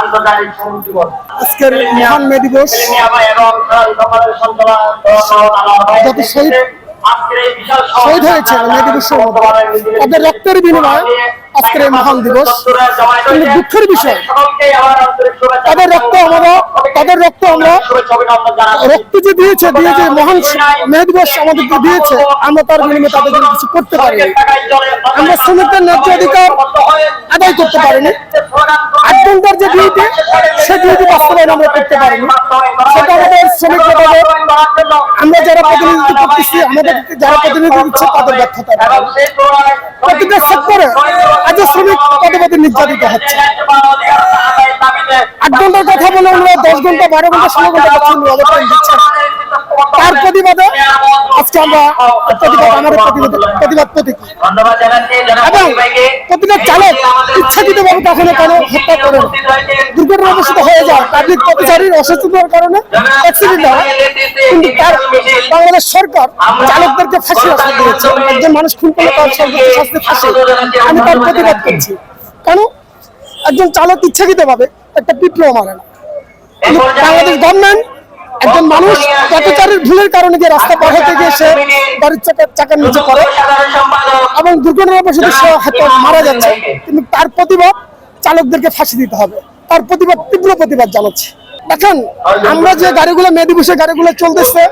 আন্তর্জাতিক শ্রমিক দিবস আজকের মহান মে দিবস এবং সকালের সন্তান যত শহীদ শহীদ হয়েছে মে দিবসের তাদের রক্তের বিনিময়ে আজকের এই মহান দিবস কিন্তু দুঃখের বিষয়। তাদের রক্ত আমরা তাদের রক্ত আমরা রক্ত যে দিয়েছে দিয়ে যে মহান মে দিবস আমাদেরকে দিয়েছে। আমরা তার বিনিময়ে তাদের জন্য কিছু করতে পারিনি। আমরা শ্রমিকদের ন্যায্য অধিকার আদায় করতে পারিনি। যে ডিউটি সে ডিউটি বাস্তবায়ন আমরা করতে পারিনি। সেটা আমাদের শ্রমিক নেতাদের আমরা যারা প্রতিনিধিত্ব করতেছি, আমাদের যারা প্রতিনিধি দিচ্ছে তাদের ব্যর্থতা প্রতিটা সেক্টরে আজ শ্রমিক পদে নির্যাতিত হচ্ছে। আট ঘণ্টার কথা বলে আমরা দশ ঘণ্টা, বারো ঘণ্টা, ষোলো ঘণ্টা দিচ্ছেন তার প্রতিবাদে? আজকে আমরা প্রতিবাদ আমাদের প্রতিবাদ। প্রতিবাদ প্রতীক। এবং প্রতিটা চালক ইচ্ছাকৃত ভাবে কখনো কোনো হত্যা করে না। দুর্ঘটনাগ্রস্ত হয়ে যায় পাবলিক পথচারীর অসচেতনার কারণে অ্যাক্সিডেন্ট হয়। কিন্তু তার বাংলাদেশ সরকার চালকদেরকে ফাঁসি রাখতে দিয়েছে। একজন মানুষ খুন করলে তার সরকারকে শাস্তি ফাঁসি। আমি তার প্রতিবাদ করছি। কেন? একজন চালক ইচ্ছাকৃত ভাবে একটা পিপলো মারে না। বাংলাদেশ গভর্নমেন্ট একজন মানুষ পথচারীর ভুলের কারণে যে রাস্তা পার হতে গিয়ে সে গাড়ির চাকার চাকার নিচে পড়ে এবং দুর্ঘটনাবশত সে হয়তো মারা যাচ্ছে। কিন্তু তার প্রতিবাদ চালকদেরকে ফাঁসি দিতে হবে। তার প্রতিবাদ তীব্র প্রতিবাদ জানাচ্ছি। দেখেন আমরা যে গাড়িগুলো মে দিবসে গাড়িগুলো চলতেছে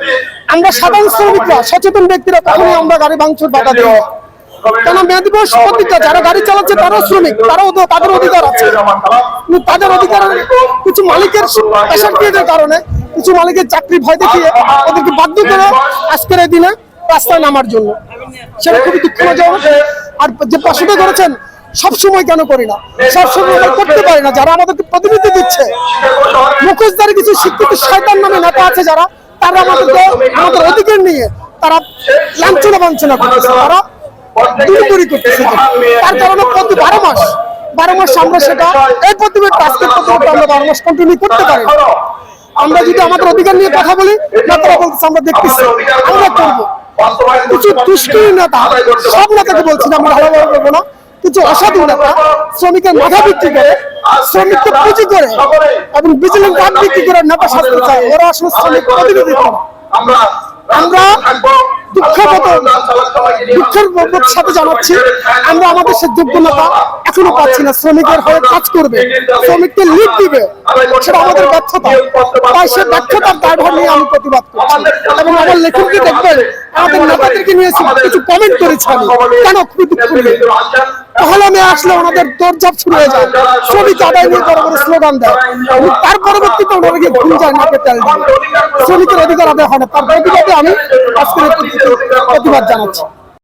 আমরা সাধারণ শ্রমিকরা সচেতন ব্যক্তিরা কখনোই আমরা গাড়ি ভাঙচুর বাধা দিই। না। কেন মে দিবস প্রতিটা যারা গাড়ি চালাচ্ছে তারাও শ্রমিক তারাও তাদের অধিকার আছে। কিন্তু তাদের অধিকার কিছু মালিকের ক্রিয়েটের কারণে কিছু মালিকের চাকরি ভয় দেখিয়ে ওদেরকে বাধ্য করে আজকের দিনে রাস্তায় নামার জন্য। সেটা খুবই দুঃখজনক। আর যে প্রশ্নটা করেছেন, সবসময় কেন করি না? সবসময় করতে পারি না। যারা আমাদেরকে প্রতিনিধি দিচ্ছে, মুখোশধারী কিছু শিক্ষিত শয়তান নামে নেতা আছে যারা, তারা আমাদেরকে, আমাদের অধিকার নিয়ে তারা লাঞ্ছনা বাঞ্ছনা করতেছে। তারা দূরদূরি করতেছে। তার কারণে প্রতি বারো মাস বারো মাস আমরা সেটা এই প্রতিবেদ আমরা বারো মাস কন্টিনিউ করতে পারি। আমরা যদি আমাদের অধিকার নিয়ে কথা বলি বলতেছে আমরা দেখতেছি আমরা করব। কিছু দুষ্কৃতি নেতা সব নেতাকে বলছি না আমরা ভালোভাবে বলব না। কিছু অসাধু নেতা শ্রমিকের মাথা বিক্রি করে শ্রমিককে পুঁজি করে এবং বিজিলেন্স কার্ড বিক্রি করে নেতা সাজতে চায় ওরা আসলে শ্রমিক প্রতিনিধিত্ব না। আমরা দুঃখের সাথে জানাচ্ছি আমরা আমাদের সে যোগ্যতা এখনও পাচ্ছি না। শ্রমিকের হয়ে কাজ করবে। শ্রমিককে লিড দিবে। সেটা আমাদের ব্যর্থতা। তাই সে ব্যর্থতার দায়ভার নিয়ে আমি প্রতিবাদ করছি। এবং আমার লেখককে দেখবেন আমাদের নেতাদেরকে নিয়ে কিছু কমেন্ট করেছি আমি। কেন খুবই দুঃখ নিয়ে? তাহলে আসলে ওনাদের দরজাপ শুরু হয়ে যায়। শ্রমিক আদায় নিয়ে বড় বড় স্লোগান দেয়। তার পরবর্তীতে ওনারা গিয়ে ভুল যায় নাকে তেল দিয়ে শ্রমিকের অধিকার আদায় হয় না। তার প্রতিবাদে আমি আজকের প্রতিবাদ জানাচ্ছি।